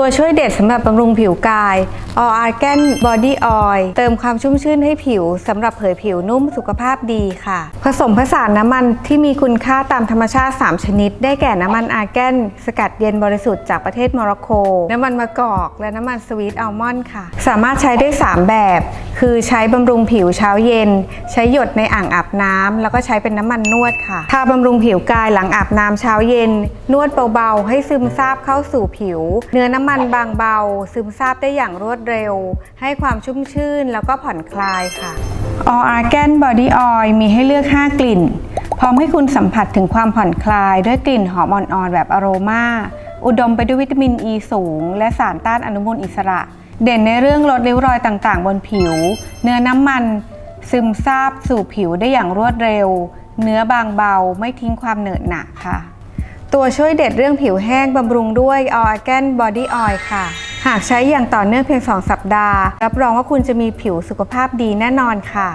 ตัวช่วยเด็ดสำหรับบำรุงผิวกาย All Argan Body Oil เติมความชุ่มชื่นให้ผิวสำหรับเผยผิวนุ่มสุขภาพดีค่ะ ผสมผสานน้ำมันที่มีคุณค่าตามธรรมชาติ 3 ชนิด ได้แก่น้ำมันอาร์แกนสกัดเย็นบริสุทธิ์จากประเทศโมร็อกโก น้ำมันมะกอก และน้ำมันสวีทอัลมอนด์ค่ะ สามารถใช้ได้ 3 แบบ คือใช้บำรุงผิวเช้าเย็น ใช้หยดในอ่างอาบน้ำแล้วก็ใช้เป็นน้ำมันนวดค่ะทาบำรุงผิวกายหลังอาบน้ำเช้าเย็น นวดเบาๆ ให้ซึมซาบเข้าสู่ผิว เนื้อน้ำมันบางเบา ซึมซาบได้อย่างรวดเร็ว ให้ความชุ่มชื่นแล้วก็ผ่อนคลายค่ะ All Argan Body Oil มีให้เลือก 5 กลิ่น พร้อมให้คุณสัมผัสถึงความผ่อนคลายด้วยกลิ่นหอมอ่อนๆแบบอโรมา อุดมไปด้วยวิตามินอ e ีสูง และสารต้านอนุมูลอิสระ เด่นในเรื่องลดริ้วรอยต่างๆ บนผิว เนื้อน้ำมัน ซึมซาบสู่ผิวได้อย่างรวดเร็ว เนื้อบางเบาไม่ทิ้งความเหนอะหนะค่ะ ตัวช่วยเด็ดเรื่องผิวแห้งบำรุงด้วย All Argan Body Oil ค่ะ หากใช้อย่างต่อเนื่องเพียง 2 สัปดาห์ รับรองว่าคุณจะมีผิวสุขภาพดีแน่นอนค่ะ